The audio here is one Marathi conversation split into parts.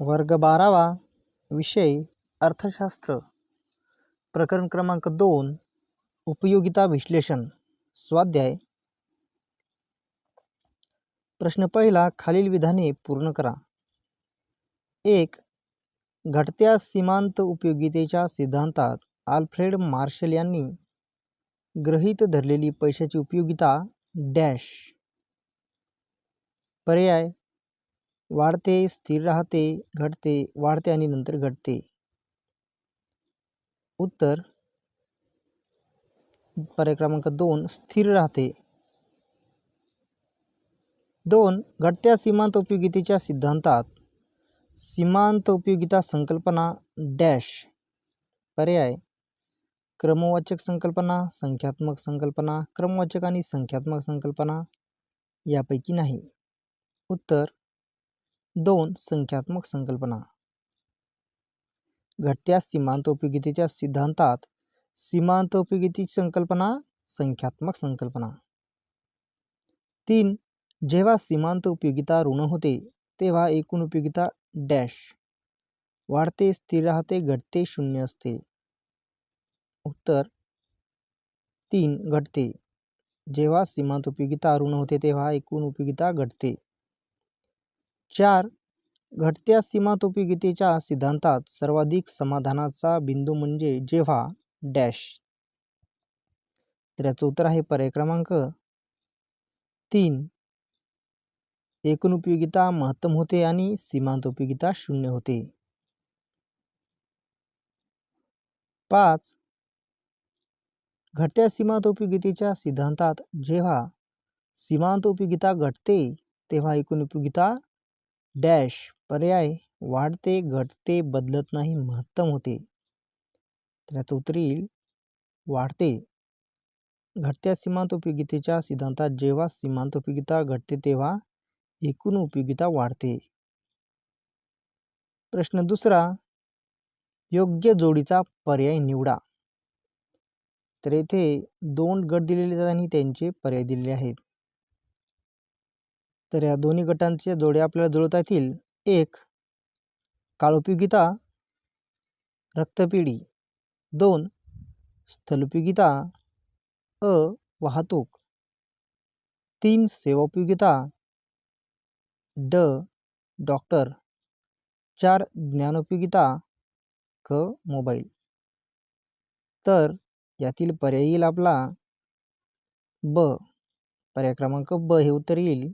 वर्ग बारावा विषय अर्थशास्त्र. प्रकरण क्रमांक दोन उपयोगिता विश्लेषण स्वाध्याय. प्रश्न पहिला खालील विधाने पूर्ण करा. एक घटत्या सीमांत उपयोगितेच्या सिद्धांतात आल्फ्रेड मार्शल यांनी ग्रहीत धरलेली पैशाची उपयोगिता डॅश. पर्याय वाढते स्थिर राहते घटते वाढते आणि नंतर घटते. उत्तर. पर्याय क्रमांक दोन स्थिर राहते. दोन घटत्या सीमांत उपयोगितेच्या सिद्धांतात. सीमांत उपयोगिता संकल्पना डॅश. पर्याय. क्रमवाचक संकल्पना संख्यात्मक संकल्पना क्रमवाचक आणि संख्यात्मक संकल्पना यापैकी नाही. उत्तर. दोन संख्यात्मक संकल्पना. घटत्या सीमांत उपयोगितेच्या सिद्धांतात सीमांत उपयोगिती संकल्पना संख्यात्मक संकल्पना. तीन जेव्हा सीमांत उपयोगिता ऋण होते तेव्हा एकूण उपयोगिता डॅश. वाढते स्थिर राहते घटते शून्य असते. उत्तर तीन घटते. जेव्हा सीमांत उपयोगिता ऋण होते तेव्हा एकूण उपयोगिता घटते. चार घटत्या सीमांतोपीयोगितेच्या सिद्धांतात सर्वाधिक समाधानाचा बिंदू म्हणजे जेव्हा डॅश. तर याचं उत्तर आहे पर्याय क्रमांक तीन. एकूण उपयोगिता महत्तम होते आणि सीमांत उपयोगिता शून्य होते. पाच घटत्या सीमांत उपयोगितेच्या सिद्धांतात जेव्हा सीमांत उपयोगिता घटते तेव्हा एकूण उपयोगिता डॅश पर्याय वाढते घटते बदलत नाही महत्तम होते. तर याचं उत्तर येईल वाढते. घटत्या सीमांत उपयोगितेच्या सिद्धांतात जेव्हा सीमांत उपयोगिता घटते तेव्हा एकूण उपयोगिता वाढते. प्रश्न दुसरा योग्य जोडीचा पर्याय निवडा. तर येथे दोन गट दिलेले आहेत आणि त्यांचे पर्याय दिलेले आहेत. तर या दोन्ही गटांचे जोड्या आपल्याला जुळवता येतील. एक काळोपयोगिता रक्तपिढी. दोन स्थलोपयोगिता अ वाहतूक. तीन सेवाोपयोगिता. ड डॉक्टर. चार ज्ञानोपयोगिता क मोबाईल. तर यातील पर्याय येईल आपला. ब पर्याय क्रमांक ब हे उत्तर येईल.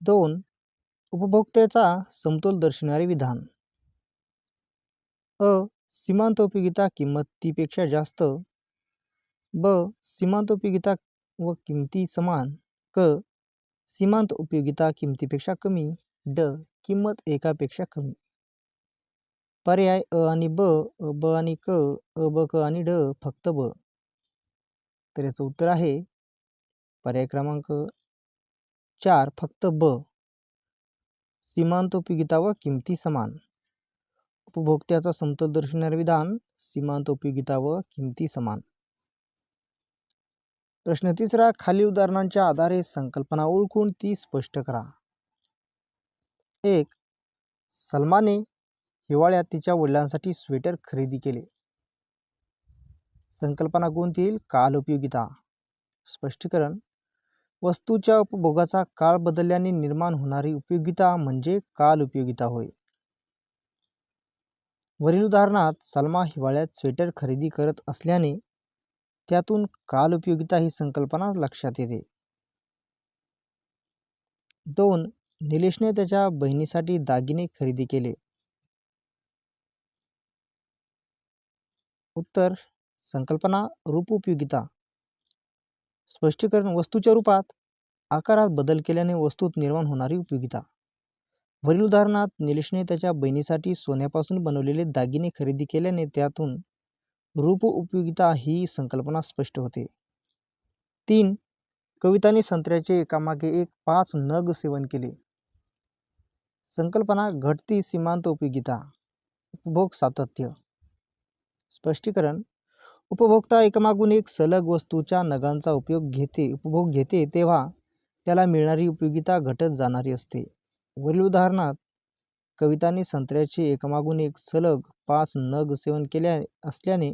दोन उपभोक्त्याचा समतोल दर्शविणारे विधान. अ सीमांत उपयोगिता किंमतीपेक्षा जास्त. ब सीमांत उपयोगिता व किमती समान. क सीमांत उपयोगिता किमतीपेक्षा कमी. ड किंमत एकापेक्षा कमी. पर्याय अ आणि ब अ ब आणि क अ ब क आणि ड फक्त ब. तर याचं उत्तर आहे पर्याय क्रमांक चार फक्त ब. सीमांत उपयोगिता व किमती समान. उपभोक्त्याचा समतोल दर्शवणारे विधान सीमांत उपयोगिता व किमती समान. प्रश्न तिसरा खालील उदाहरणांच्या आधारे संकल्पना ओळखून ती स्पष्ट करा. एक सलमाने हिवाळ्यात तिच्या वडिलांसाठी स्वेटर खरेदी केले. संकल्पना कोणती येईल? काल उपयोगिता. स्पष्टीकरण वस्तूच्या उपभोगाचा काळ बदलल्याने निर्माण होणारी उपयोगिता म्हणजे काल उपयोगिता होय. वरील उदाहरणात सलमा हिवाळ्यात स्वेटर खरेदी करत असल्याने त्यातून काल उपयोगिता ही संकल्पना लक्षात येते. दोन निलेशने त्याच्या बहिणीसाठी दागिने खरेदी केले. उत्तर संकल्पना रूप उपयोगिता. स्पष्टीकरण वस्तूच्या रूपात आकारात बदल केल्याने वस्तूत निर्माण होणारी उपयोगिता. वरील उदाहरणात निलेशने त्याच्या बहिणीसाठी सोन्यापासून बनवलेले दागिने खरेदी केल्याने त्यातून रूप उपयोगिता ही संकल्पना स्पष्ट होते. तीन कविताने संत्र्याचे एकामागे एक पाच नग सेवन केले. संकल्पना घटती सीमांत उपयोगिता उपभोग सातत्य. स्पष्टीकरण उपभोक्ता एकमागून एक सलग वस्तूच्या नगांचा उपयोग घेते उपभोग घेते तेव्हा त्याला मिळणारी उपयोगिता घटत जाणारी असते. वरील उदाहरणात कविताने संत्र्याचे एकमागून एक सलग पाच नग सेवन केल्या असल्याने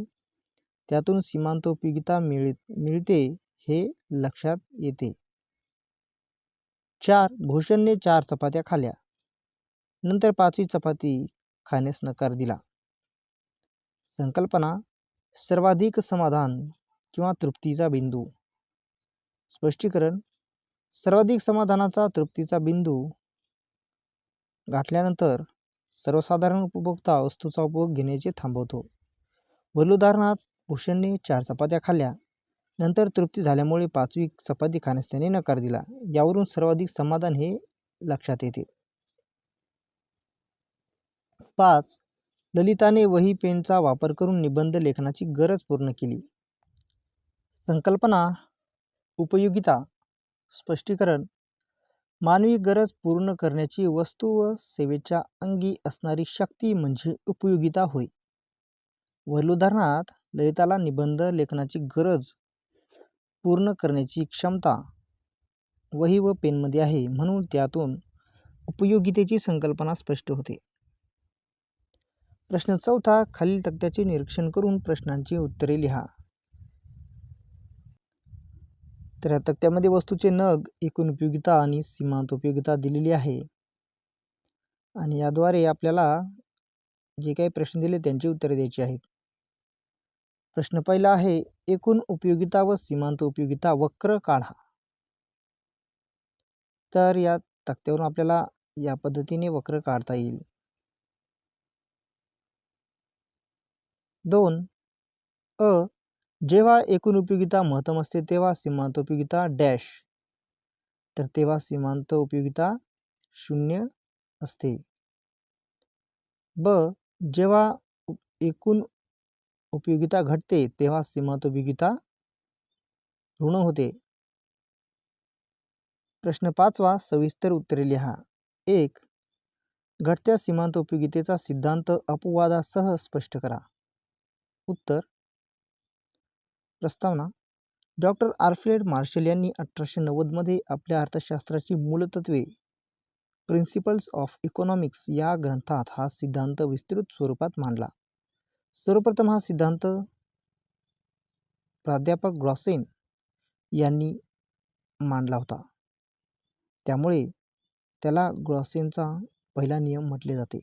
त्यातून सीमांत उपयोगिता मिळ मिळते हे लक्षात येते. चार भूषणने चार चपात्या खाल्या. नंतर पाचवी चपाती खाण्यास नकार दिला. संकल्पना सर्वाधिक समाधान किंवा तृप्तीचा बिंदू. स्पष्टीकरण सर्वाधिक समाधानाचा तृप्तीचा बिंदू गाठल्यानंतर सर्वसाधारण उपभोक्ता वस्तूचा उपभोग घेण्याचे थांबवतो. वरील उदाहरणात भूषणने चार चपात्या खाल्ल्या. नंतर तृप्ती झाल्यामुळे पाचवी चपाती खाण्यास त्याने नकार दिला. यावरून सर्वाधिक समाधान हे लक्षात येते. पाच ललिताने वही पेनचा वापर करून निबंध लेखनाची गरज पूर्ण केली. संकल्पना उपयोगिता स्पष्टीकरण मानवी गरज पूर्ण करण्याची वस्तू व सेवेच्या अंगी असणारी शक्ती म्हणजे उपयोगिता होय. वरील उदाहरणार्थ ललिताला निबंध लेखनाची गरज पूर्ण करण्याची क्षमता वही व पेनमध्ये आहे म्हणून त्यातून उपयोगितेची संकल्पना स्पष्ट होते. प्रश्न चौथा खालील तक्त्याचे निरीक्षण करून प्रश्नांची उत्तरे लिहा. तर या तक्त्यामध्ये वस्तूचे नग एकूण उपयोगिता आणि सीमांत उपयोगिता दिलेली आहे. आणि याद्वारे आपल्याला जे काही प्रश्न दिले त्यांची उत्तरे द्यायची आहेत. प्रश्न पहिला आहे एकूण उपयोगिता व सीमांत उपयोगिता वक्र काढा. तर या तक्त्यावरून आपल्याला या पद्धतीने वक्र काढता येईल. दोन. अ. जेव्हा एकूण उपयोगिता महत्तम असते तेव्हा सीमांत उपयोगिता डॅश. तर तेव्हा सीमांत उपयोगिता शून्य असते. ब. जेव्हा एकूण उपयोगिता घटते तेव्हा सीमांत उपयोगिता ऋण होते. प्रश्न पाचवा सविस्तर उत्तरे लिहा. एक. घटत्या सीमांत उपयोगितेचा सिद्धांत अपवादासह स्पष्ट करा. उत्तर. प्रस्तावना. डॉक्टर आर्फ्रेड मार्शल यांनी अठराशे नव्वदमध्ये आपल्या अर्थशास्त्राची मूलतत्वे प्रिन्सिपल्स ऑफ इकॉनॉमिक्स या ग्रंथात हा सिद्धांत विस्तृत स्वरूपात मांडला. सर्वप्रथम हा सिद्धांत प्राध्यापक ग्रॉसेन यांनी मांडला होता. त्यामुळे त्याला ग्रॉसेनचा पहिला नियम म्हटले जाते.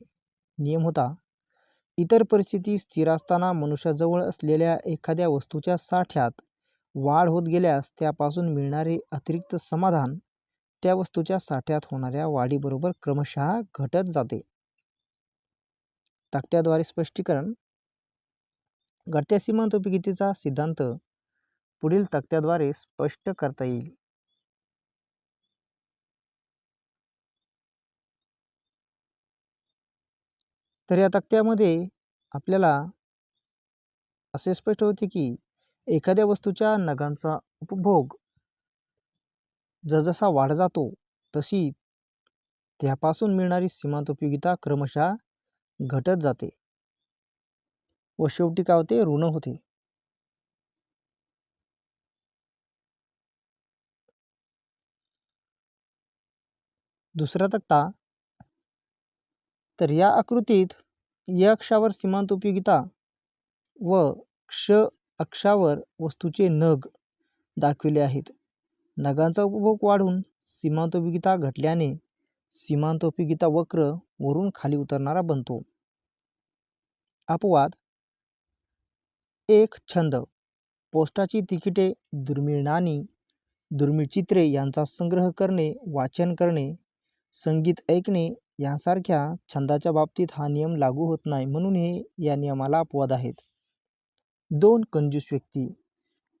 नियम होता इतर परिस्थिती स्थिर असताना मनुष्याजवळ असलेल्या एखाद्या वस्तूच्या साठ्यात वाढ होत गेल्यास त्यापासून मिळणारे अतिरिक्त समाधान त्या वस्तूच्या साठ्यात होणाऱ्या वाढीबरोबर क्रमशः घटत जाते. तक्त्याद्वारे स्पष्टीकरण. घटत्या सीमांत उपयोगितेचा सिद्धांत पुढील तक्त्याद्वारे स्पष्ट करता येईल. तर या तक्त्यामध्ये आपल्याला असे स्पष्ट होते की एखाद्या वस्तूच्या नगांचा उपभोग जसजसा वाढ जातो तशी त्यापासून मिळणारी सीमांत उपयोगिता क्रमशः घटत जाते व शेवटी काय होते? ऋण होते. दुसरा तक्ता तर या आकृतीत या अक्षावर सीमांत उपयोगिता व क्ष अक्षावर वस्तूचे नग दाखविले आहेत. नगांचा उपभोग वाढून सीमांत उपयोगिता घटल्याने सीमांत उपयोगिता वक्र वरून खाली उतरणारा बनतो. अपवाद. एक छंद. पोस्टाची तिकिटे दुर्मिळ नाणी दुर्मिळ चित्रे यांचा संग्रह करणे वाचन करणे संगीत ऐकणे यांसारख्या छंदाच्या बाबतीत हा नियम लागू होत नाही म्हणून हे या नियमाला अपवाद आहेत. दोन कंजूस व्यक्ती.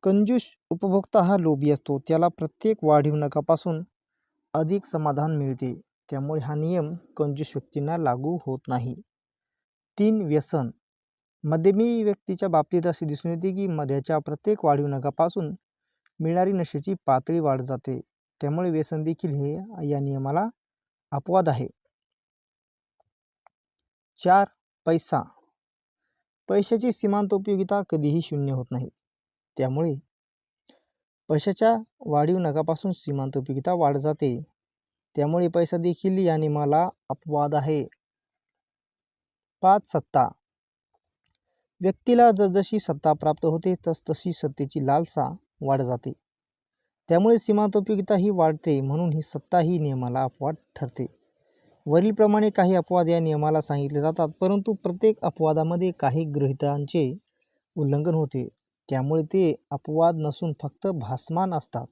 कंजूस उपभोक्ता हा लोभी असतो. त्याला प्रत्येक वाढीव नकापासून अधिक समाधान मिळते. त्यामुळे हा नियम कंजूस व्यक्तींना लागू होत नाही. तीन व्यसन. मध्यमी व्यक्तीच्या बाबतीत असे दिसून येते की मध्याच्या प्रत्येक वाढीव नकापासून मिळणारी नशेची पातळी वाढ जाते. त्यामुळे व्यसन देखील हे या नियमाला अपवाद आहे. चार पैसा. पैशाची सीमांत उपयोगिता कधीही शून्य होत नाही. त्यामुळे पैशाच्या वाढीव नगापासून सीमांत उपयोगिता वाढ जाते. त्यामुळे पैसा देखील या नियमाला अपवाद आहे. पाच सत्ता. व्यक्तीला जसजशी सत्ता प्राप्त होते तसतशी सत्तेची लालसा वाढ जाते. त्यामुळे सीमांत उपयोगिता ही वाढते म्हणून ही सत्ता ही नियमाला अपवाद ठरते. वरीलप्रमाणे काही अपवाद या नियमाला सांगितले जातात परंतु प्रत्येक अपवादामध्ये काही गृहितांचे उल्लंघन होते. त्यामुळे ते अपवाद नसून फक्त भासमान असतात.